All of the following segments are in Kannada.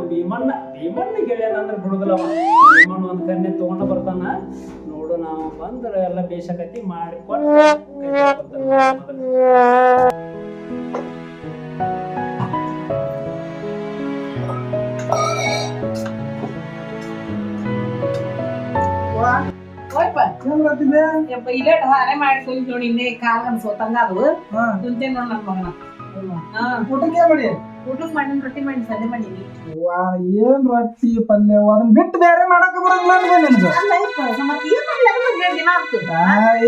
ಅವ್ ಭೀಮಣ್ಣ ಭೀಮಣ್ಣ ಗೆಳೆಯನ ಅಂದ್ರೆ ಬಿಡುದಿಲ್ಲ ಅವ ಭೀಮಣ್ಣ ಒಂದ್ ಕನ್ನೆ ತಗೊಂಡ ಬರ್ತಾನ. ನೋಡು ನಾವು ಬಂದ್ರ ಎಲ್ಲ ಬೇಷಕತಿ ಮಾಡಿ ಕೊಟ್ಟು ಕೈ ಕೊಡ್ತಾನ ಮೊದಲು. ಹೋಯ್ಪ ಯಪ್ಪ ಇಲ್ಲೇ ಹಾರೆ ಮಾಡಿ ಸುಲ್ ನೋಡಿ ಇನ್ನೇ ಕಾಲ್ ಅನ್ಸೋತಂಗ ಅದು ಕುಂತೇನ್ ನೋಡ್ ನನ್ ಮಗನ ಹಾ. ಊಟಕ್ಕೆ ಮಾಡಿ? ಊಟಕ್ ಮಾಡಿನ ರೊಟ್ಟಿ ಮಾಡಿ ಸಂದೆ ಮಾಡೀನಿ. ವಾ ಏನ್ ರೊಟ್ಟಿ ಪಲ್ಯ ಅದನ್ನ ಬಿಟ್ಟು ಬೇರೆ ಮಾಡಕ್ ಬರಂಗಿಲ್ಲ ನಿಮಗೆ ನಿನ್ಗ.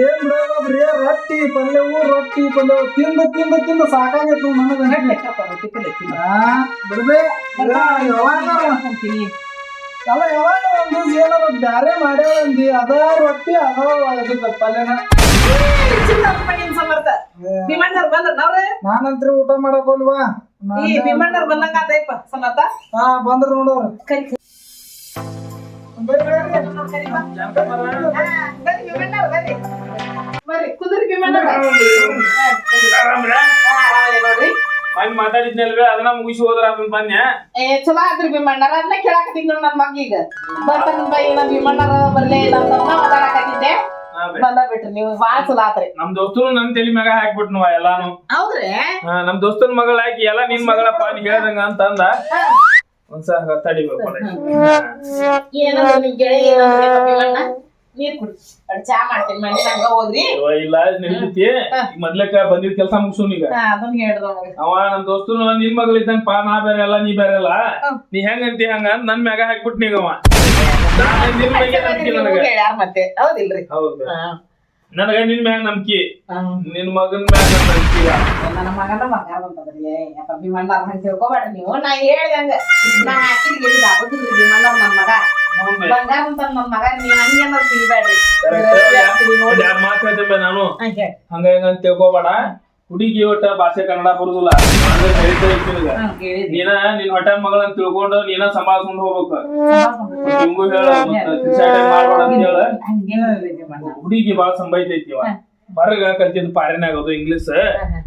ಏನ್ ಏನ್ ರೊಟ್ಟಿ ಪಲ್ಯವು ರೊಟ್ಟಿ ಪಲ್ಯವು. ತಿಂದು ತಿಂದು ತಿಂದು ಸಾಕಾಗೈತು ನನಗೆ. ಪಲ್ಯ. ಬಿಡ್ಬೇ. ಯಾವಾಗ ಅಂತೀನಿ. ಅಲ್ಲ ಯಾವಾಗ ಒಂದು ಏನಾರ ಬ್ಯಾರೆ ಮಾಡ್ಯಾವ ಅಂದಿ. ಅದ ರೊಟ್ಟಿ ಅದ ಪಲ್ಯನ. ಸಮರ್ಥ ನಾನಂತ್ರ ಊಟ ಮಾಡಕ್ ಹೋಲ್ವಾ ಈ ಬಂದಂಗ ಹಾ ಬಂದ್ರ ನೋಡೋರು. ಕರಿ. ಹಂಗ್ ಮಾತಾಡಿದ್ನಲ್ವೇ ಅದನ್ನ ಮುಗಿಸಿ ಹೋದ್ರ ಅದನ್ನ ಬನ್ಯ ಏ ಚಲೋ ಆದ್ರಿ ಭೀಮಣ್ಣರ ಅದನ್ನ ಕೇಳಾಕತ್ತೀನಿ ನೋಡ್ ನನ್ ಮಗೀಗ ಬರ್ತಾನ ಬೈ ನಾ ಭೀಮಣ್ಣರ ಬರ್ಲೇ ಇಲ್ಲ ಅಂತ ಮಾತಾಡಕತ್ತಿದ್ದೆ. ಬಂದ ಬಿಟ್ರಿ ನೀವು ಬಾಳ ಚಲೋ ಆತ್ರಿ ನಮ್ ದೋಸ್ತನು ನನ್ ತಲಿ ಮ್ಯಾಗ ಹಾಕ್ಬಿಟ್ನವ ಎಲ್ಲಾನು. ಹೌದ್ರಿ? ಹಾ, ನಮ್ ದೋಸ್ತನ್ ಮಗಳ ಹಾಕಿ ಎಲ್ಲ ನಿನ್ ಮಗಳಪ್ಪ ನೀ ಹೇಳ್ದಂಗ ಅಂತ ಅಂದ ಒಂದ್ಸ ತಡಿಬೇಕು ಏನೋ ನಿಮ್ ಗೆಳೆಯ ಏನಂದ್ರೆ ಭೀಮಣ್ಣ ನೀರ್ ಕುಡಿ. ಅಡ್ ಚಾ ಮಾಡ್ತೀನಿ ಮನೆ ಹಂಗ ಹೋದ್ರಿ. ಇಲ್ಲ ನಡೀತೈತಿ. ಈಗ ಮೊದ್ಲಕ್ಕ ಬಂದಿದ್ ಕೆಲ್ಸ ಮುಗ್ಸುನ್ ಈಗ. ಹಾ ಅದನ್ನ ಹೇಳ್ದ ನಮಗೆ. ಅವ ನಮ್ ದೋಸ್ತನು ನಿನ್ ಮಗಳ ಇದ್ದಂಗ ಪಾ ನಾ ಬೇರೆ ಅಲ್ಲ ನೀ ಬೇರೆ ಅಲ್ಲ. ನೀ ಹೆಂಗಂತಿ ಹಂಗ ಅಂತ ನನ್ ಮ್ಯಾಗ ಹಾಕ್ಬಿಟ್ನೀಗ ಅವ. ಹೇಳ್ಯಾರ ಮತ್ತೆ. ಹೌದಿಲ್ರಿ. ಹೌದು. ನನಗ ನಿನ್ ಮ್ಯಾಗ ನಂಬಿಕೆ. ನಿನ್ ಮಗನ್ ಮ್ಯಾಗ ನಂಬಿಕೆ. ನನ್ನ ಮಗನ ಮಗ ಅಂತಂದ್ರಿ ಭೀಮಣ್ಣ ಹಂಗ ತಿಳ್ಕೊಬೇಡ ನೀವು. ನಾ ಹೇಳ್ದಂಗ ನಾ ಹಾಕಿದ್ ಗಿಡ ಆಗುದಿಲ್ರಿ ಭೀಮಣ್ಣ ನಮ್ಮ ಮಗ. ಬಂಗಾರ ಅಂತ ನಮ್ಮ ಮಗ ನೀವ್ ತಿಳಿಬೇಡ್ರಿ ಎರಡ್ ಮಾತ್ ಹೇಳ್ತೇವೆ ನಾನು? ಹಂಗ ಹೆಂಗ ಅಂತ ತಿಳ್ಕೊಬೇಡ. ಹುಡುಗಿ ಒಟ್ಟ ಭಾಷೆ ಕನ್ನಡ ಬರುದಿಲ್ಲ. ನೀನ ನಿನ್ ಹೊಟ್ಟೆ ಮಗಳನ್ನ ತಿಳ್ಕೊಂಡು ನೀನ ಸಂಭಾಳ್ಸ್ಕೊಂಡ್ ಹೋಗ್ಬೇಕು. ನಿಮ್ಗೂ ಹೇಳ ಮಾಡ್ಬೇಡ ಅಂತ ಹೇಳ. ಹುಡುಗಿ ಬಾಳ ಸಂಭಾಯ್ತೈತಿ ಹೊರಗ ಕಲ್ತಿದ್ ಪಾರಿನ ಆಗೋದು ಇಂಗ್ಲಿಷ್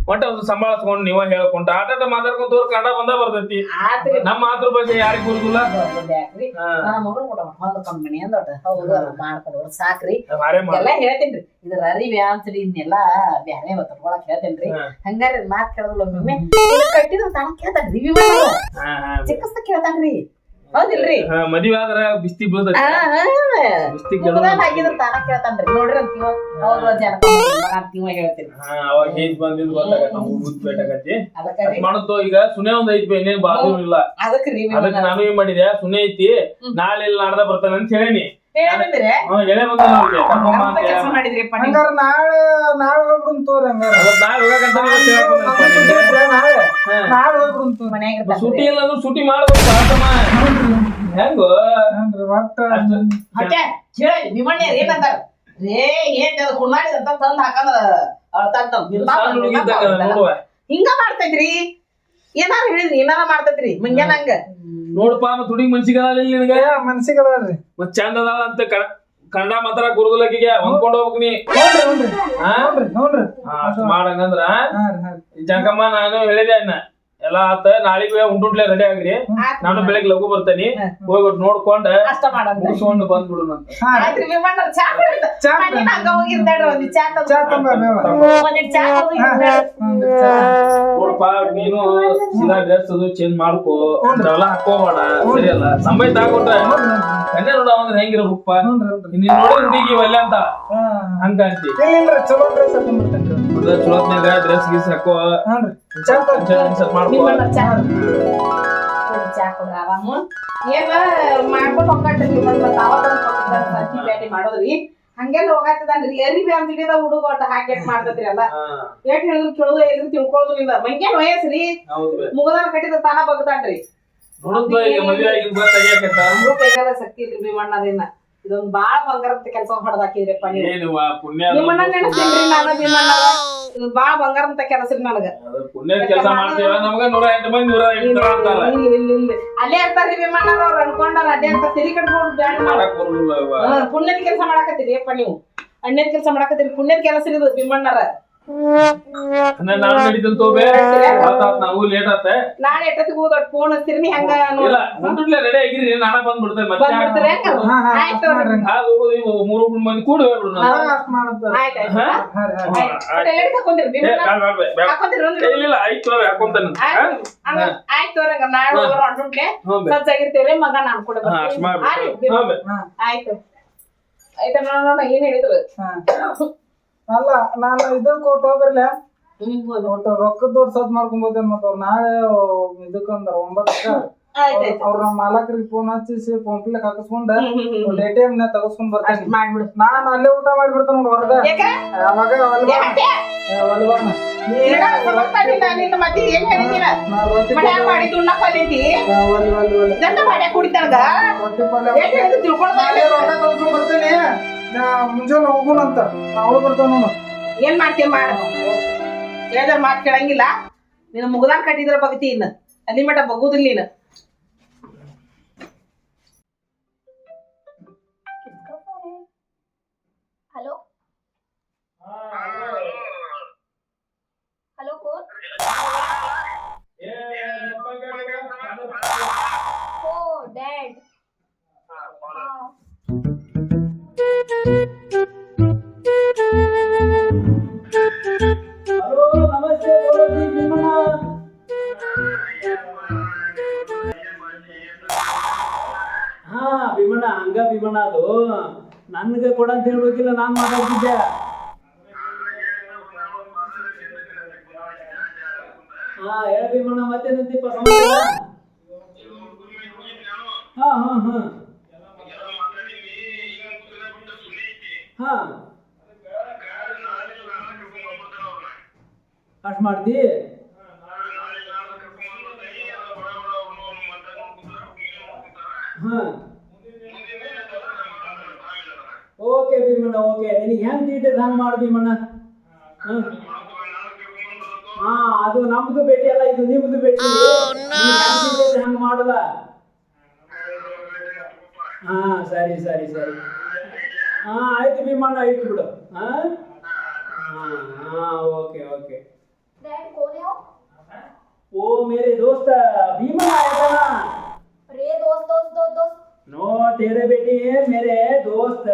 ಒಟ್ಟ ಒಂದು ಸಂಭಾಳಿಸ್ಕೊಂಡು ನೀವ ಹೇಳ್ಕೊಂತ ಆಟ ಆಟ ಮಾತಾಡ್ಕೊಂತ ತೋರ್ ಕನ್ನಡ ಬಂದ ಬರ್ತೈತಿ. ನಮ್ಮ ಮಾತೃ ಭಾಷೆ ಯಾರಿಗೂ ಗುರುದಿಲ್ಲ ಯಾಕ್ರಿ? ಹಾ. ನನ್ನ ಮಗಳು ಕೂಡ ಕಂಪನಿ ಅಂದೋಟ ಹೌದು ಮಾಡ್ಕೊಂಡು ಸಾಕ್ರಿ. ಎಲ್ಲ ಹೇಳ್ತೇನ್ರಿ. ಇದ್ರ ಅರಿವೆ ಅಂತ್ರಿ ಇದನ್ನೆಲ್ಲ ಬ್ಯಾರೆ ತಗೊಳಕ್ ಹೇಳ್ತೇನ್ರಿ. ಹಂಗಾರೆ ಮಾತ್ ಕೇಳೋದಿಲ್ಲ ಒಮ್ಮೆ ಕಟ್ಟಿದ್ರ ತಾನ ಕೇಳ್ತಾನ ರಿವಿ ಹಾ ಹಾ ಚಿಕ್ಕಸ್ತ ಕೇಳ್ತಾನ್ರಿ. ಹೌದಿಲ್ರಿ? ಮದ್ವೆ ಆದ್ರ ಬಿಸ್ತಿ ಬೀಳ್ತೈತಿ. ಆ, ಹಾ. ಬಿಸ್ತಿ ಮುಗ್ದಾನ್ ಆಗಿದ್ರ ತಾನ ಕೇಳ್ತಾನ್ರಿ. ನೋಡ್ರಿ ಅಂತೀವ ಹೌದು ಜನ ಅಂತೀವ ಹೇಳ್ತೀನಿ. ಹಾ ಅವಾಗ ಏಜ್ ಬಂದಿದ್ ಗೊತ್ತಾಗತ್ತ ನಾವು ಈಗ ಸುನೆ ಒಂದ್ ಐತಿ ಇನ್ನೇನ್ ಬಾಧು ಇಲ್ಲ. ಅದಕ್ಕೆ ನಾನು ಏನ್ ಮಾಡಿದೆ ಸುನೆ ಐತಿ ನಾಳೆ ಇಲ್ಲ ನಾಡ್ದ ಬರ್ತಾನೆ ಅಂತ ಹೇಳೀನಿ. ಹೇಳಿದ್ರೆ ಹ್ಮ್ ಎಳೆ ಬಂದ ನಾಳೆ ನಾಳೆ ಸೂಟಿ. ಇಲ್ಲ ಅಂದ್ರೆ ಸೂಟಿ ಮಾಡ್ಬೇಕು ಆತಮ್ಮ ಹೆಂಗೋ? ಏನ್ರಿ ಒಟ್ಟ ಮತ್ತೆ ಹೇಳಿ ನಿಮ್ಮಣ್ಣ ಏನಂತಾರ ರೇ ಏನ್ ಅದು ಕುಣ್ಣಾಡಿದಂತ ತಂದ್ ಹಾಕಂದ್ರ ಅರ್ಥ ಹಿಂಗ ಮಾಡ್ತೈತ್ರಿ. ಏನಾರ ಹೇಳಿದ್ರಿ ಏನಾರ ಮಾಡ್ತೈತ್ರಿ? ಮುಂಜಾನೆ ಹಂಗ. ನೋಡಪ್ಪ ಮತ್ ಹುಡುಗಿ ಮನ್ಸಿಗೆ ನಿನಗ? ಮನ್ಸಿಗೆ ಮತ್ ಚಂದ ಅದಾಳ ಅಂತ ಕ- ಕನ್ನಡ ಮಾತ್ರ ಗುರುಗುಲಕಿಗೆ ಹೊಂದ್ಕೊಂಡು ಹೋಗ್ಬೇಕು ನೀ. ನೋಡ್ರಿ ನೋಡ್ರಿ. ಮಾಡಂಗಂದ್ರ ಜಂಕಮ್ಮ ನಾನು ಹೇಳಿದೆ ಅನ್ನ ಎಲ್ಲಾ ಆತ ನಾಳಿಗೆ ಉಂಟುಂಟ್ಲೆ ರೆಡಿ ಆಗ್ರಿ. ನಾನು ಬೆಳಗ್ಗೆ ಲಘು ಬರ್ತೇನಿ. ಹೋಗಿ ನೋಡ್ಕೊಂಡ ಮುಗಿಸ್ಕೊಂಡು ಚಾ. ನೋಡಪ್ಪ ನೀನು ಸೀದಾ ಡ್ರೆಸ್ ಅದು ಚೇಂಜ್ ಮಾಡ್ಕೋ. ಎಲ್ಲ ಹಾಕೋಬೇಡ ಸರಿ ಅಲ್ಲ ಸಂಬೈತ್ ತಗೊಂಡ್ರೆ ಕನ್ಯಾ ನೋಡ ಅಂದ್ರೆ ಹೆಂಗಿರ್ಬೇಕಪ್ಪ. ನೀನ್ ನೋಡಿ ಹುಡುಗಿ ಒಲ್ಲೆ ಅಂತ. ಹಂಗ ಅಂತಿ ಚಲೋ ಡ್ರೆಸ್ ಹಾಕೊಂಡ್ಬಿಡ್ತೇನ್ರಿ ಡ್ರೆಸ್ ಗೀಸ್ ಹಾಕೋ. ಮಾಡೋದ್ರಿ ಹಂಗೆಲ್ಲ ಹೋಗಾತದನ್ರಿ ಅರಿವಿ ಹಿಡಿದ ಹುಡುಗ ಒಟ್ಟ ಹಾಕಿ ಮಾಡ್ತೈತ್ರಿ ಎಲ್ಲ ಹಾ, ಏಟ್ ಹೇಳಿದ್ರು ಕೇಳೋದು ಎಲ್ರು ತಿಳ್ಕೊಳ್ಳೋದು ಇಲ್ಲ ವಯಸ್ಸ್ರಿ ಬೇ. ಮುಗದಾನ ಕಟ್ಟಿದ ತಾನ ಬಗ್ತಾನ್ರಿ ಶಕ್ತಿ ಇಲ್ರಿ ಭೀಮಣ್ಣದಿನ ಇದೊಂದ್ ಬಾಳ ಬಂಗಾರದ ಕೆಲಸ ಹೊಡೆದಾಕಿದ್ರಪ್ಪ ನೀವು. ಏನು ವಾ, ಪುಣ್ಯ. ನಿಮ್ಮನ್ನ ನಾನು ಬಾಳ ಬಂಗಾರಂತ ಕೆಲಸ ರೀ ನನಗ. ಅದು ಪುಣ್ಯದ ಕೆಲಸ ಮಾಡ್ತೀವ ನಮಗ ನೂರ ಎಂಟು ಮಂದಿ ನೂರ ಎಂಟು ಅಂತಾರ. ಅಲ್ಲೇ ಇರ್ತಾರ್ರಿ ವಿಮಾನವ್ರ ಅವ್ರು ಅನ್ಕೊಂಡಾರ ಅದೇ ಅಂತ ತಿರಿ ಕಟ್ಕೊಂಡು ಮಾಡಕ್ ಬರುದಿಲ್ಲ ಪುಣ್ಯದ ಕೆಲಸ ಮಾಡಾಕತ್ತೀರಿ ಅಪ್ಪ ನೀವು. ಅಣ್ಣದ ಕೆಲಸ ಮಾಡಾಕತ್ತೀರಿ ಪುಣ್ಯದ ಕೆಲಸ ಇದು ಭೀಮಣ್ಣರ ನಾನು ನಡೀತಂತ ಹೋಗ್ಬೇ ಆತಾತ್ ನಾವು ಲೇಟ್ ಆತ. ನಾಳೆ ಎಷ್ಟೊತ್ತಿಗೆ ಹೋದ ಫೋನ್ ಹಚ್ತೀರಿ ನೀ ಹಂಗ ಇಲ್ಲ ಮುಂದುಡ್ಲೆ ರೆಡಿ ಆಗಿರಿ ನಾನ ಬಂದ್ಬಿಡ್ತೇನೆ ಮತ್ತೆ ಬಂದ್ಬಿಡ್ತೀರಿ ಹೆಂಗ ಹಾ, ಹಾ, ಆಯ್ತು. ಹೋಗೋದು ಮೂರು ಮಂದಿ ಕೂಡ ಇಲ್ಲ ಇಲ್ಲ ಆಯ್ತು ಹಾಕೊಂತಾನೆ ಆಯ್ತು ರಂಗ ನಾಳೆ ಹೋಗೋರು ಸಜ್ಜಾಗಿರ್ತೇವೆ ಮಗ ನಾನು ಕೂಡ ಆಯ್ತು, ನೋಡೋಣ ಏನ್ ಹೇಳಿದ್ರು? ಹಾ. ಅಲ್ಲ ನಾನು ಇದು ಕೊಟ್ಟು ಹೋಗ್ರಲ್ಲ. ಒಟ್ಟು ರೊಕ್ಕದ ದೊಡ್ಡ ಸದ್ ಮಾಡ್ಕೊಂಬೋದೇನ್ ಮತ್ತ ಅವ್ರ ನಾಳೆ ಇದಕ್ಕಂದ್ರ ಒಂಬತ್ತಕ್ಕ? ಆಯ್ತು ಅವ್ರ ನಮ್ಮ ಮಾಲಕರಿಗೆ ಫೋನ್ ಹಚ್ಚಿಸಿ ಹಾಕಿಸ್ಕೊಂಡ ಹ್ಮ್, ಹ್ಮ್, ಹ್ಮ್. ಒಂದು ಎ ಟಿ ಎಂ ನ ತಗಸ್ಕೊಂಡ್ ಬರ್ತೇನೆ. ಮಾಡ್ಬಿಡು. ನಾನ್ ಅಲ್ಲೇ ಊಟ ಮಾಡ್ಬಿಡ್ತೇನೆ ನೋಡ್ ಹೊರಗ. ಅವಾಗ ನಾಳೆ ರೊಕ್ಕ ತಗೊಂಡ್ ಬರ್ತೇನೆ. ನಾ ಮುಂಜಾನೆ ಹೋಗೋಣಂತ ಅವಳು ಬರ್ತಾವ ನಾನು ಏನ್ ಮಾಡ್ತೀಯ ಮಾಡ ಹೇಳಿದ್ರ ಮಾತು ಕೇಳಂಗಿಲ್ಲ ನೀನು ಮುಗದಾನ್ ಕಟ್ಟಿದ್ರ ಬಗ್ತಿ ಇನ್ನ ಅಲ್ಲಿ ಮಟ ಬಗ್ಗುದಿಲ್ಲ ನೀನು ಹಲೋ ಹಲೋ ಕೋನ್ ಓ ಡ್ಯಾಡ್ ಹಾ, ಭೀಮಣ್ಣ, ಹಂಗ ಭೀಮಣ್ಣ ಅದು. ನನ್ಗೆ ಕೊಡ ಅಂತ ಹೇಳ್ಬೇಕಿಲ್ಲ, ನಾನು ಮಾತಾಡ್ತಿದ್ದೆ. ಹಾ, ಹೇಳ ಭೀಮಣ್ಣ ಮತ್ತೇನಂತೀಪ ಸಮಾಚಾರ? ಹಾ ಹಾ ಹಾ. ಹಾ. ಅಷ್ಟ್ ಮಾಡ್ತಿ? ಹಾ. Okay Bhimanna okay. ನಿನಗೆ ಹೆಂಗ್ ತೀಟದ್ ಹಂಗ್ ಮಾಡು ಭೀಮಣ್ಣ. ಹಾ. ಅದು ನಮ್ದು ಭೇಟಿ ಅಲ್ಲ ಇದು ನಿಮ್ದು ಭೇಟಿ. ಹಂಗ್ ಮಾಡಲ್ಲ? ಹಾ ಸರಿ ಸರಿ ಸರಿ. ಹಾ ಆಯ್ತು ಭೀಮಣ್ಣ ಇಟ್ಟು ಬಿಡು ಹಾ ಹಾ ಹಾ ಓಕೆ ಓಕೆ डैड कौन है वो ओ मेरे दोस्त भीमन आया था ना अरे दोस्त दोस्त दोस्त दोस्त नो तेरे बेटी है मेरे दोस्त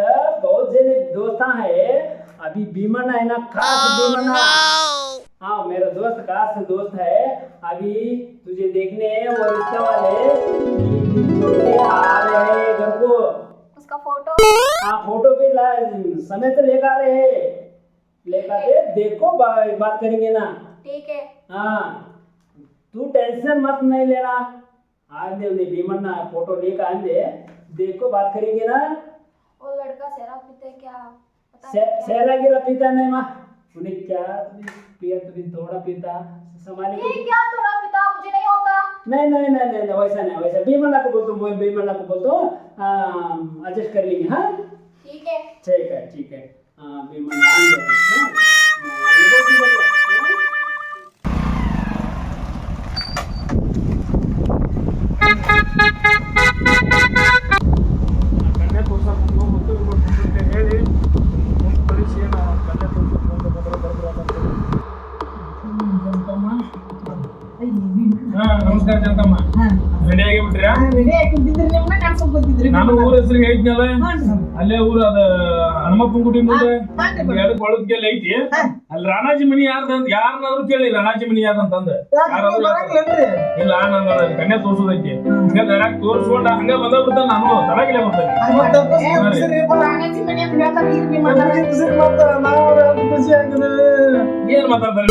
बहुत जने दोस्त है अभी भीमन है ना खास भीमन हाँ मेरा दोस्त खास दोस्त है अभी तुझे देखने वो रिश्ते वाले तीन दिन छोड़ के आ रहे हैं घर को उसका फ़ोटो? हाँ फ़ोटो भी समय तो लेकर आ रहे हैं। लेकर आते देखो बा, बात करेंगे ना। ठीक है। हाँ तू टेंशन मत नहीं लेना। आंदे उन्हें भीमन्ना फ़ोटो लेकर आंदे देखो बात करेंगे ना। वो लड़का शराब पीता है क्या? पता से- सेरा गिरा पीता नहीं माँ। उन्हें क्या पिया तुझे थोड़ा पीता। संभाले ये क्या थोड़ा पिता? मुझे नहीं होता। नहीं नहीं नहीं नहीं वैसा नहीं वैसा। भीमन्ना को बोलता हूँ भीमन्ना को बोलता हूँ। एडजस्ट कर लेंगे हाँ ठीक है ठीक है ठीक है हाँ भीमन्ना आएंगे हाँ? हाँ, ये बोल दी बोलो, हाँ? ಕನ್ಯಾ ತೋರ್ಸಕ್ ಹೋಗ್ಬಿಟ್ಟು ಇವ್ರು ಹೇಳಿ ಮುಂದೆ ಕಳಿಸಿ ನಾವು ಕನ್ಯಾ ತೋರ್ಸಕ್ ಮುಂದೆ ಬಂದ್ರೆ ಬರ್ಬಿಡೋದಂತ. ಹಾ ನಮಸ್ಕಾರ ಜಂಕಮ್ಮ ರೆಡಿ ಆಗಿ ಬಿಟ್ರಿ ರೆಡಿ ಹಾಕಿದ್ದಿದ್ರಿ ನಿಮ್ಮನ್ನ ನಾನು ಊರ ಹೆಸರು ಹೇಳಿದ್ನಲ್ಲ ಅಲ್ಲೇ ಊರ ಅದ ಹನುಮಪ್ಪನ ಗುಡಿ ಮುಂದೆ? ಹಾನ್ರಿ ಕೇಳಿ ಐತಿ. ಅಲ್ಲಿ ರಾಣಾಜಿ ಮನಿ ಯಾರ್ದ ಯಾರನ್ನಾದ್ರೂ ಕೇಳಿ ರಾಣಾಜಿ ಮನಿ ಯಾರ್ದಂತಂದ ಇಲ್ಲ ನಾನು ಕನ್ಯಾ ತೋರ್ಸೋದೈತಿ. ಹಿಂಗ ದರಾಕ್ ತೋರ್ಸ್ಕೊಂಡ ಹಂಗ ಬಂದ ಬಿಡ್ತಾನ ನಾನು. ತರಾಗಿಲ್ಲ ಬರ್ತೇನೆ. ಏನ್ ಮಾತಾಡ್ತಾರೆ.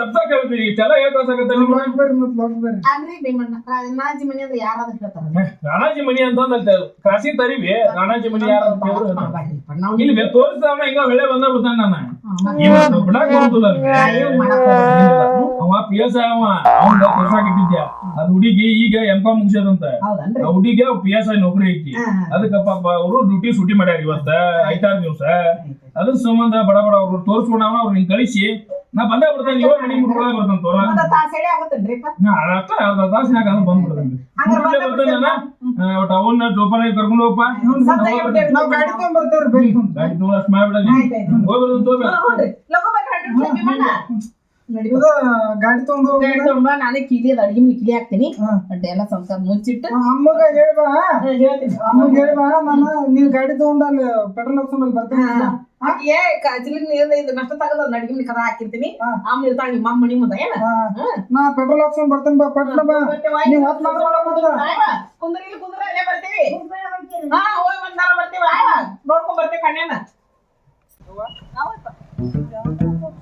ತಪ್ಪ ಕೇಳ್ತೀರಿ ಇಷ್ಟೆಲ್ಲ ಹೇಳ್ಕೊಳಸಾಗತ್ತೆ ಹೋಗ್ಬರ್ರಿ ರಾಣಾಜಿ ಮನೆ ಅಂದ್ರೆ ಯಾರಾದ್ರೂ ಹೇಳ್ತಾರ ರಾಣಾಜಿ ಮನಿ ಅಂತಂದ ಕ್ರಾಸಿ ತರಿವಿ ರಾಣಾಜಿ ಮನಿ ಯಾರು ಅಂತ ಹೇಳಿ. ಇಲ್ಲಿ ಬೆ- ತೋರಿಸ್ದವನ ಹಿಂಗ ಬೆಳೆ ಬಂದ ಬಿಡ್ತಾನ ನಾನು. ಇವತ್ತು ಬಿಡಾಕ್ ಅವ್ನಿಗೆ. ಅವ ಪಿ ಎಸ್ ಅವ. ಅವ್ನ ತೋರ್ಸಾಕ್ ಇಟ್ಟಿದ್ಯ ಅದ್ ಹುಡುಗಿ ಈಗ ಎಂ ಕಾಮ್ ಮುಗಿಸದಂತ ಹುಡುಗಿ ಪಿ ಎಸ್ ಐ ನೌಕರಿ ಐತಿ. ಅದಕ್ಕಪ್ಪ ಅವರು ಡ್ಯೂಟಿ ಸೂಟಿ ಮಾಡ್ಯಾರ ಇವತ್ತ ಐತಾರು ದಿವ್ಸ. ಅದ್ರ ಸಂಬಂಧ ಬಡ ಬಡ ಅವ್ರು ಅವ್ರ ಹಿಂಗ್ ಕಳಿಸಿ ನಾ ಬಂದೇ ಬಿಡ್ತೇನೆ ಇವಾಗ ಮನಿ ಮುಟ್ಕೊಳಕ್ ಬರ್ತಾನೆ ತೋರ. ಒಂದ ತಾಸ್ ಹೇಳಿ ಆಗತ್ತೇನ್ರಿಪ್ಪ ನಾ ಅಷ್ಟ ಅರ್ಧ ತಾಸು ಯಾಕೆ ಅದು ಬಂದ್ಬಿಡ್ತೇನೆ. ಹಂಗಾರೆ ಮುಟ್ಲೇ ಬಂದೇ ಬರ್ತಾನೆ ನಾನು. ಒಟ್ಟು ಅವನ್ನ ಜೋಪಾನಾಗಿ ಕರ್ಕೊಂಡು ಹೋಗಪ್ಪ ನಾವು ಗಾಡಿ ತಗೊಂಡ್ ಬರ್ತೇವ್ರಿ ಗಾಡಿ ತಗೊಂಡು ಅಷ್ಟು ಮಾಡ್ಬಿಡಲಿ ಆಯ್ತಾಯ್ತು. ಹೋಗ್ಬಿಡು ತೋಬೆ ಬರ್ರಿ, ಇದು ಗಾಡಿ ತಗೊಂಡು ಹೋಗು. ಗಾಡಿ ತಗೊಂಡ್ ಬಾ, ನಾನೇ ಕಿಲಿ ಅದ ಅಡಿಗೆ ಕಿಲಿ ಹಾಕ್ತೀನಿ. ಅಡ್ಡೆ ಎಲ್ಲ ಸಂಸಾರ ಮುಚ್ಚಿಟ್ಟು. ಅಮ್ಮಗ ಹೇಳ್ಬಾ. ಅಮ್ಮಗ ಹೇಳ್ಬಾ ನಾನು ನೀವ್ ಗಾಡಿ ತಗೊಂಡು ಅಲ್ಲಿ ಪೆಟ್ರೋಲ್ ಹಾಕ್ಸ್ಕೊಂಡ್ ಅಲ್ಲಿ ಬರ್ತೇನೆ. ಹಾ. ಏ ಕಾಚಿಲಿ ನೀರ್ ಇದು ನಷ್ಟ ತಗದ ಅಡಿಗೆ ಮನೆ ಕದ ಹಾಕಿರ್ತೀನಿ. ಆಮ್ ನಿಮ್ಮ ಅಮ್ಮ ಮನಿ ಮುಂದ ಏನ. ನಾ ಪೆಟ್ರೋಲ್ ಹಾಕ್ಸ್ಕೊಂಡ್ ಬರ್ತೇನೆ ಬಾ ಪಟ್ನ ಬಾ. ನೀವ್ ಮತ್ತ. ಕುಂದ್ರಿ ಇಲ್ಲಿ ಕುಂದ್ರ ಅಲ್ಲೇ ಬರ್ತೀವಿ. ಹಾ ಹೋಗಿ ಬಂದಾರ ಬರ್ತೀವಿ ನೋಡ್ಕೊಂಡ್ ಬರ್ತೀವಿ ಕಣ್ಣೇನ.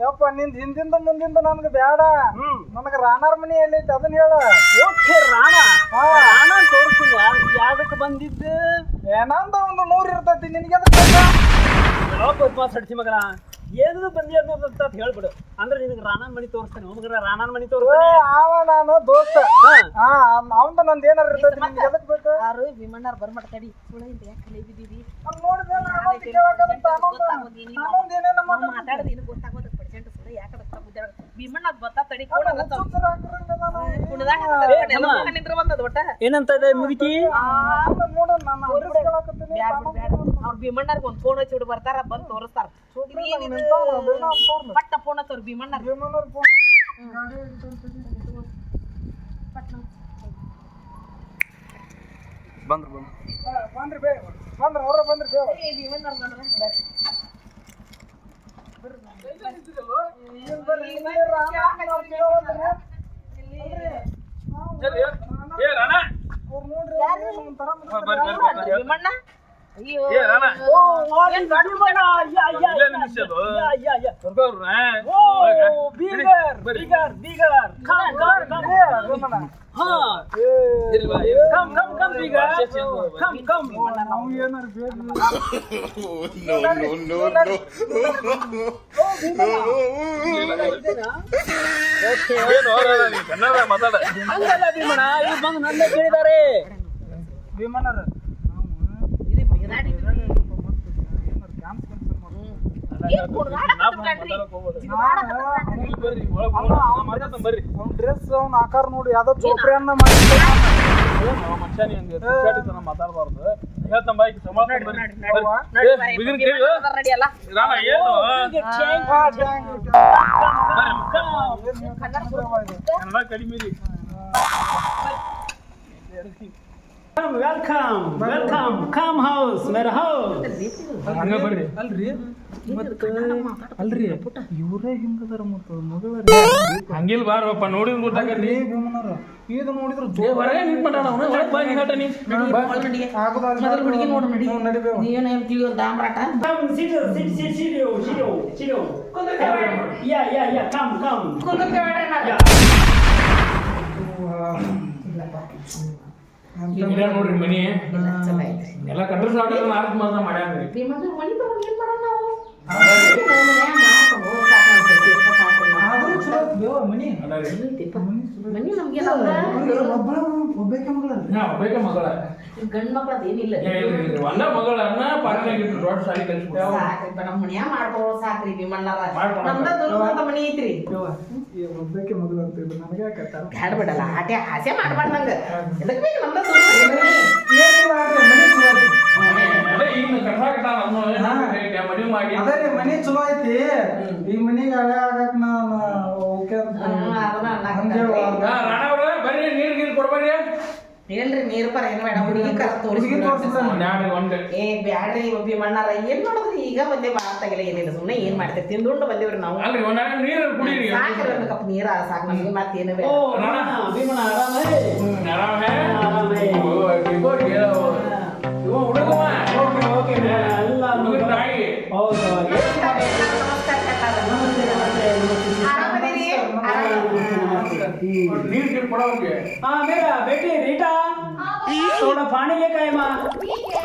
ಯಪ್ಪ ನಿಂದ ಹಿಂದಿಂದ ಮುಂದಿಂದ ನನ್ಗೆ ಬೇಡ ಹ್ಮ್. ನನಗ ರಾನಾರ್ ಮನಿ ಎಲ್ಲೈತಿ ಅದನ್ನ ಹೇಳ. ಓಕೆ ರಾಣ. ಹಾ. ರಾಣ ತೋರಿಸ್ತೀನಿ ಯಾವ್ದಕ್ಕೆ ಬಂದಿದ್ದು? ಏನಂದ ಒಂದು ನೂರು ಇರ್ತೈತಿ ನಿನಗೆ ಹಡ್ಸಿ ಮಗನ. ಏನು ಬಂದಿ ಅನ್ನೋದು ಅಂತ ಹೇಳ್ಬಿಡು. ಅಂದ್ರೆ ನಿನಗೆ ರಾಣನ್ ಮನಿ ತೋರಿಸ್ತಾನೆ. ಮಗನ ರಾಣನ್ ಮನಿ ಏ, ತೋರಿಸ್ತಾನೆ ಅವ ನಾನು ದೋಸ್ತ. ಹಾ. ಅವಂದ ನಂದು ಏನಾರ ಇರ್ತೈತಿ ನಿಮ್ಗೆ ಎದಕ್ ಬೇಕು? ಯಾರು? ವಿಮಣ್ಣಾರ್ ಬರ್ಮಟ ತಡಿ ಸುಳಿಂದ ಯಾಕೆ ಕಲೆ ಬಿದ್ದೀವಿ. ನೋಡಿದ್ರೆ ನಾನು ಮಾತಾಡೋದು ಏನು ಗೊತ್ತಾಗೋದು. ಪರ್ಸೆಂಟ್ ಸುಳ್ಳು ಯಾಕೆ ವಿಮಣ್ಣಾರ್ ಬತ್ತಾ ತಡಿ ಕುಣದಾಗ ಬಂದದ ಒಟ್ಟ. ಏನಂತ ಇದೆ ಬ್ಯಾಡ ಅವ್ರ ಭೀಮಣ್ಣಾರ್ಗೆ ಒಂದ್ ಫೋನ್ ಹಚ್ಚಿ ಬಿಡು ಬರ್ತಾರ ಬಂದ್ ತೋರಿಸ್ತಾರ. ಪಟ್ಟ ಫೋನ್ ಹಚ್ಚೋರ್ ಭೀಮಣ್ಣಾರ್ ಬಂದ್ರು ಬಂದ್ರಿ. ಬೇಗ ಬಂದ್ರ ಅವ್ರ ಬಂದ್ರಿ ಬೇಗ ಭೀಮಣ್ಣಾರ್ ಬಂದ್ರ ಬರ್ರಿ, ಇಲ್ಲಿ ರಾಮ ನಾವು ಕೇಳೋದ್ರಿ. ಏ ರಾಣ ಅವ್ರ್ ನೋಡ್ರಿ ಅವ್ರ್ ಒಂಥರ ಹಾ, ಬರ್ರಿ, ಬರ್ರಿ, ಬರ್ರಿ. ಭೀಮಣ್ಣ ಅಯ್ಯೋ ಏ ರಾಣ ಏನ್ ದೊಡ್ಡ ಹುಡುಗ? ಇಲ್ಲೇ ನಿಮಿಷ ಅದು. ಕರ್ಕೋರ್ನ. ಓ ಹೋಗ. ಬೀಗರ್ ಬರ್ರಿ. ಬೀಗರ್ ಬೀಗರ್ ಕಮ್ ಕಮ್ ಕಮ್ ಕಮ್ ನಾವು ಏನಾರ ಬೇಗ ಏನು ರಾಣ, ನೀ ಕನ್ನಡ ಮಾತಾಡ. ಹಂಗಲ್ಲ ಭೀಮಣ್ಣ ಇವ್ರು ಬಂದು ನನ್ನ ಕೇಳಿದ್ದಾರೆ ವಿಮಾನರ ಇದು ಬಿರಾಡಿ ಏನ್ ಹುಡುಗಾಟ ನಾ ಕಟ್ಕೊಂಡ್ರಿ? ಮಾತಾಡಕ್ ಹೋಗ್ಬೇಡ್ರಿ. ಜಿಗಾಡ ಬರ್ರಿ ಒಳಗ್ ಹೋಗೋಣ, ನಾ ಮಾತಾಡ್ತೇನೆ ಬರ್ರಿ ಅವ್ನ ಡ್ರೆಸ್ ಅವ್ನ ಆಕಾರ ನೋಡಿ ಯಾವ್ದೋ ಚೋಪ್ರಿಯನ್ನ ಮಾಡಿ ಏನು ಅವ ಮನುಷ್ಯ ನೀ ಹಂಗೆ ತುಚ್ಚಾಟಿತನ ಮಾತಾಡ್ಬಾರ್ದು. ಏನು? ಕನ್ನಡ ಕಡಿಮೆ ರೀ ವೆಲ್ಕಮ್ ವೆಲ್ಕಮ್ ಕಮ್ ಹೌಸ್ ಮೇರ ಹೌಸ್ ಹಂಗ ಬರ್ರಿ. ಅಲ್ರಿ? ಮತ್ತ ಅಲ್ರಿ ಇವರೇ ಹಿಂಗದಾರ ಮತ್ತ ಮಗಳ ಹಂಗಿಲ್ ಬಾರಪ್ಪ ನೋಡಿದ್ ಗೊತ್ತಾಗರಿ ವಿಮಾನರ ಇದು ನೋಡಿದ್ರು ಹೊರಗೆ ನಿಂತ್ ಮಾತಾಡ ಅವನ ಒಳಗ್ ಬಾ ನಿಂಗಾಟ ನೀ. ಬಾ. ಮೊದಲು ಹುಡುಗಿ ನೋಡು ದಾಮ್ರಾಟ ಯಾ ಯಾ. Yeah. ನೋಡ್ರಿ ಮನಿ. ಎಲ್ಲ ಕಂಡ್ರೆ ಸಾಕ ಮಾಡ್ಯಾನ್ರಿ. ಮನಿ ಒಬ್ಬಳ ಒಬ್ಬಾಕೆ ಗಂಡ್ ಮಕ್ಳದ್ ಏನಿಲ್ಲ. ಒಂದ ಮಗಳನ್ನ ಪಾರ್ಕ್ನಾಗ ಇಟ್ಟು ದೊಡ್ಡ ಸಾಲಿ ಸಾಕ್ರಿ ನಮ್ಮ ಮನ್ಯಾಗ ಮಾಡ್ಕೊಳ್ಳೋ ಸಾಕ್ರಿ ವಿಮಣ್ಣಾರ ಮಾಡ್ಕೊಳೋಣ. ನಮ್ದ ದುರ್ಗಂತ ಮನಿ ಐತ್ರಿ. ಬೇವ ಈ ಒಬ್ಬಾಕೆ ಮಗಳು ಅಂತ ನನಗೆ ಯಾಕತ್ತಾರ ಬ್ಯಾಡ ಬಿಡಲ್ಲ ಆಟೆ ಆಸೆ ಮಾಡ್ಬಾರ್ದು ನಂಗ. ಎದಕ್ ಬೇಕು ನಮ್ದ ದುರ್ಗ ಮನಿ ಏನಿಲ್ಲ ಆದ್ರೆ ಮನಿ ಚಲೋ ಐತಿ ಅದೇ ಈಗ ಕಟ್ಟ ಕಟ್ಟ ಮದುವೆ ಮಾಡಿ ಅದೇ ರೀ ಮನಿ ಚಲೋ ಐತಿ ಈ ಮನಿಗೆ ಹಳೆ ಆಗಾಕ ನಾನು ಓಕೆ ಅಂತ ಹ್ಮ್, ಅದನ್ನ ಅನ್ನಕತ್ತಾರ ಹಂಗೆ ರೀ. ಅವಾಗ ಹಾ, ರಾಣ ಅವ್ರ ಬರ್ರಿ ನೀರ್ ಗೀರ್ ಕೊಡ್ಬರ್ರಿ ಹೇಳ್ರಿ ನೀರ್ ಬರ ಏನ್ ಬೇಡ ಹುಡುಗಿ ಕರ ಹುಡುಗಿ ತೋರ್ಸ್ಬಿಡ. ಒಂದ್ ಎರಡು ಒಂದ್ ಏ ಬ್ಯಾಡ್ರಿ ಒಬ್ಬಿ ಮಣ್ಣಾರ ಏನ್ ನೋಡಿದ್ರಿ ಈಗ ಒಂದೇ ಬಾಳತ್ತಾಗಿಲ್ಲ ಏನಿಲ್ಲ ಸುಮ್ಮನೆ ಏನ್ ಮಾಡ್ತೀವಿ ತಿಂದುಂಡು ಬಂದೇವ್ರಿ ನಾವು ಅಲ್ರಿ ಒಂದ್ ಎರಡು ನೀರು ಕುಡೀರಿ ಸಾಕ್ರಿ ಒಂದು ಕಪ್ ನೀರ ಸಾಕ್ ನಮ್ಗೆ ಮತ್ತೇನು ಬೇಡ ಓ ಭೀಮಣ್ಣ ಒಂದ್ ನೀರ್ ಗೀರ್ ಕೊಡು ಅವ್ರಿಗೆ. हाँ मेरा बेटी रीटा हाँ पापा थोड़ा पानी लेकर आए माँ ठीक है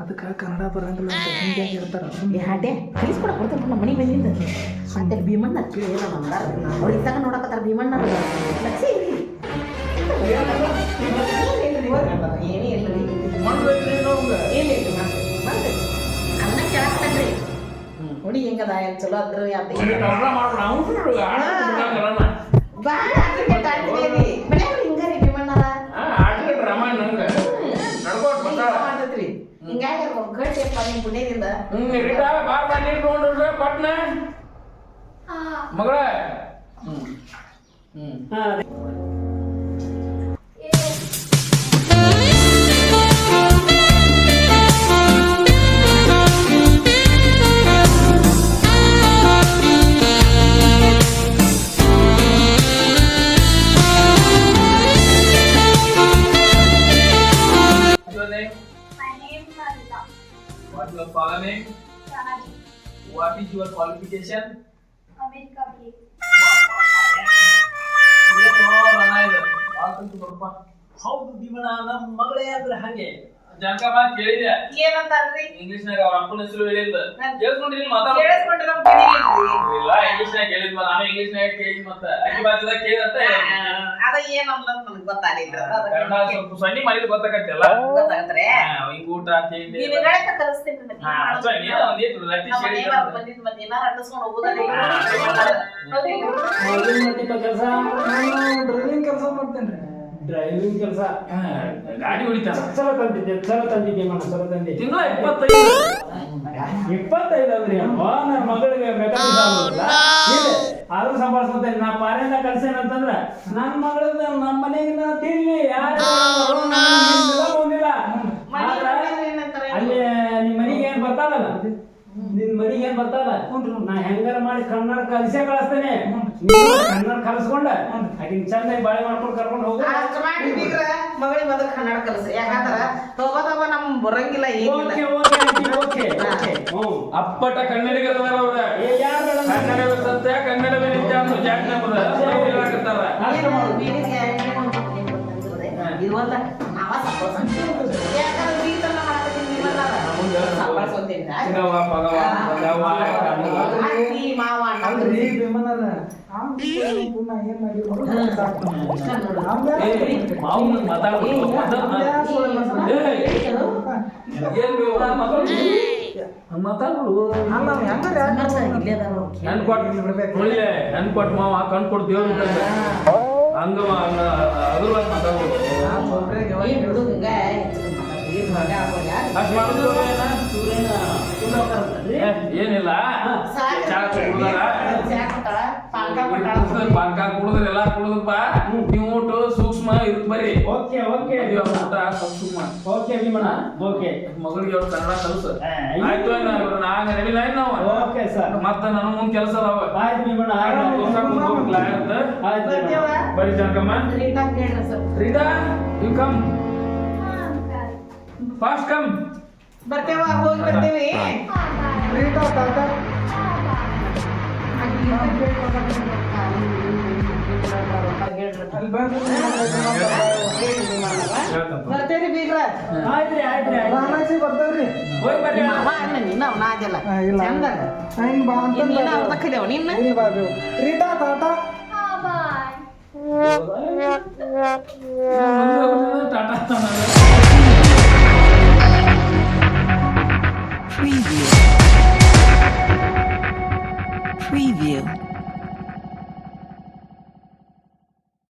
ಅದಕ್ಕೆ ಕನ್ನಡ ಬರಂಗಿಲ್ಲ ಅಂತ ಹಿಂಗೆ ಹೇಳ್ತಾರ ಏ ಹಾಟೆ ಕಲಿಸ್ಕೊಡ ಕೊಡ್ತಾರೆ ನಮ್ಮ ಮನೆ ಬಂದಿಂದ ಮತ್ತೆ ಭೀಮಣ್ಣ ಕೇಳಿ ಏನೋ ಅಂದಾರ ಅವ್ರು ಇದ್ದಾಗ ನೋಡಕತ್ತಾರ ಭೀಮಣ್ಣ ಲಕ್ಷ ಇರಿ ಏನೇ ಇಲ್ರಿ ಮಣ್ಣು ನೋಡಿ ಹೆಂಗದ ಏನ್ ಚಲೋ ಅದ್ರಿ ಅಂತ ಒಂದ್ ಕನ್ನಡ ಮಾಡ್ಬಿಡ. ಅವ್ನು ಹುಡುಗ, ಆಡ್ಕೊಂಡ್ ಬಿಡಂಗಿಲ್ಲ ನಾ. ಬಾಳ ಆಕ್ರಿಕೆಟ್ ಆಗ್ತೀರಿ ಮನ್ಯಾಗ ಹಿಂಗಾರಿ ಭೀಮಣ್ಣರ ಆ, ಆಡ್ಕೊಂಡ್ ರಾಮಾಯಣ ನಂಗ. ನಡ್ಕೋತ್ ಬರ್ತಾಳ. ಮಾಡ್ತೈತ್ರಿ ಹಿಂಗಾಗಿ ಒಗ್ಗಟ್ಟು ಏನ್ ನಿಮ್ಮ ಪುಣ್ಯದಿಂದ ಹ್ಮ್, ರೀಟಾ, ಬಾ ಬಾ ನೀರ್ ತಗೊಂಡ್ರೆ ಪಟ್ನ. हाँ ಮಗಳ ಹ್ಮ್ Ramen. Ramen. What is your qualification? America BA. Wow, wow, wow. Welcome to Bangkok. How do you manage? Magle, I am ಜನಕ ಮಾತ್ ಕೇಳಿದೆ ಏನಂತಾರ್ರಿ ಇಂಗ್ಲಿಷ್ ನಾಗ ಅವ್ರ ಅಪ್ಪನ ಹೆಸರು ಹೇಳಿಲ್ಲ ಕೇಳಿಸ್ಕೊಂಡಿರಿ ಮಾತಾಡ ಕೇಳಿಸ್ಕೊಂಡ್ರೆ. ಇಲ್ಲ ಇಂಗ್ಲಿಷ್ ನಾಗ ನಾನು ಇಂಗ್ಲಿಷ್ ನಾಗ ಕೇಳಿ ಮತ್ತ ಅಕ್ಕಿ ಭಾಷೆದಾಗ ಕೇಳಿದಂತ ಅದ ಏನ್ ಅಂತ ನನಗೆ ಗೊತ್ತಾಗ್ಲಿಲ್ಲ ಕನ್ನಡ ಸ್ವಲ್ಪ ಸಣ್ಣ ಮಾಡಿದ್ ಗೊತ್ತಾಗತ್ತಲ್ಲ ಗೊತ್ತಾಗತ್ರೆ ಹಿಂಗ ಊಟ ಅಂತ ನಿನಗಳೇ ಕಲಿಸ್ತೀನಿ ಮತ್ತೆ ಹಾ, ಏನ್ ಅಷ್ಟೇ, ಮಾಡೋದು? ನೀನು ಲಟ್ಟಿ ಬಂದಿದ್ ಮತ್ತೆ ಏನಾರ ಅಂಟಿಸ್ಕೊಂಡು ಹೋಗೋದಲ್ಲ ಕೆಲಸ ನಾನು ಡ್ರೈವಿಂಗ್ ಕೆಲಸ ಮಾಡ್ತೇನೆ ಡ್ರೈವಿಂಗ್ ಕೆಲಸ. ಗಾಡಿ ಹೊಡಿತಾನ ಚಲೋ ತಂದಿದ್ದೆ ಚಲೋ ತಂದಿದ್ದೆ ಮನ ಚಲೋ ತಂದೆ. ತಿಂಗಳ ಇಪ್ಪತ್ತೈದು. ಇಪ್ಪತ್ತೈದು ಅಂದ್ರಿ ಅಮ್ಮ ನನ್ನ ಮಗಳಿಗೆ ಇದೆ ಆದ್ರೂ ಸಂಭಾಳಿಸ್ಕೊತೇನೆ ನಾ ಪಾರಿಂದ ಕಳ್ಸೇನಂತಂದ್ರ ನನ್ನ ಮಗಳದ ನಮ್ಮ ಮನೆಗೆ ನಾ ತಿನ್ಲಿ. ಯಾರು ಬಂದಿಲ್ಲ ಆದ್ರ ಏನಂತಾರೆ? ಅಲ್ಲಿ ನಿಮ್ ಮನಿಗೆ ಏನ್ ಬರ್ತಾರಲ್ಲ ಮನಿಗೆ ಏನ್ ಬರ್ತಾರ ನಾ ಹೆಂಗಾರ ಮಾಡಿ ಕನ್ನಡ ಕಲಿಸೇ ಕಳಿಸ್ತೇನೆ. ನೀನು ಕನ್ನಡ ಕಲಿಸ್ಕೊಂಡ ಆಕಿನ ಚಂದಾಗಿ ಬಾಳೆ ಮಾಡ್ಕೊಂಡು ಕರ್ಕೊಂಡು ಹೋಗು. ಅಷ್ಟ್ ಮಾಡಿ ಮಗಳಿಗೆ ಮೊದಲು ಕನ್ನಡ ಕಲಿಸ. ಯಾಕಂದ್ರ ಹೋಗೋದವ ನಮ್ ಬರಂಗಿಲ್ಲ ಏನಿಲ್ಲ. Okay okay okay okay. ಅಪ್ಪಟ ಕನ್ನಡಿಗರದಾರ ಅವ್ರ. ಬೇಡ ಅಂದ್ರೆ- ಸತ್ಯ ಕನ್ನಡ ನಿತ್ಯ ಅಂತ ಜಾಕ್ ಹೇಳಾಕತ್ತಾರ. ನಾವ. ಯಾಕಂದ್ರೆ ಮಾವ ಕಣ್ ಹಂಗವ ಹಂಗ ಅದ್ರ ಮಾತಾಡ್ಬಿಡು ಕುಡ್ದ್ರೆ? ಪಾಕ ಕುಡಿದ್ರೆ. ಎಲ್ಲಾ ಕುಡಿದಪ್ಪ ನೀವು ಊಟ ಸೂಕ್ಷ್ಮ ಇರುತ್ತ ಬರ್ರಿ. Okay okay. ನೀವು ಊಟ ಸೂಕ್ಷ್ಮ. Okay Bhimanna okay. ಮಗಳಿಗೆ ಅವ್ರು ಕನ್ನಡ ಕಲ್ಸ. ಆಯ್ತು ನಾಗ ರೆಡಿ ಆಯ್ತು ನಾವು. Okay sir. ಮತ್ತ ನನ್ನ ಮುಂದ್ ಕೆಲಸ ಅದಾವ. ಆಯ್ತು ಭೀಮಣ್ಣ ಆಯ್ತು, ಆಯ್ತು ಸರ್. ರೀತಾ ಯು ಅಂತ? ಫಾಸ್ಟ್ ಕಮ್ ಬರ್ತೇವ ಹೋಗಿ ಬರ್ತೀವಿ हाँ बाय ರೀಟಾ ಟಾಟಾ हाँ बाय ಅಲ್ಲಿ ಬಂದು ಬರ್ತೇವ್ರಿ ಬೀಗ್ರ ಆಯ್ತು ರೀ ಆಯ್ತು ರೀ ಆಯ್ತು ರಾಮಾಜಿ ಬರ್ತಾವ್ರಿ ಹೋಗಿ ಬರ್ರಿ ನಿಮ್ಮ ಅವ್ವ ಅಣ್ಣ ನಿನ್ನ ಅವ್ನ ಅದೆಲ್ಲ ಹಾ, ಇಲ್ಲ ಚಂದಾಗ ಹಿಂಗ್ ಬಾ ಅಂತ ನೀನ ಅವ್ರ ಕಲಿಯವ ನಿನ್ನ ಇಲ್ಲಿ ಬಾ ಬೇವು. ರೀಟಾ ಟಾಟಾ हाँ बाय ಟಾಟಾ Preview. Preview.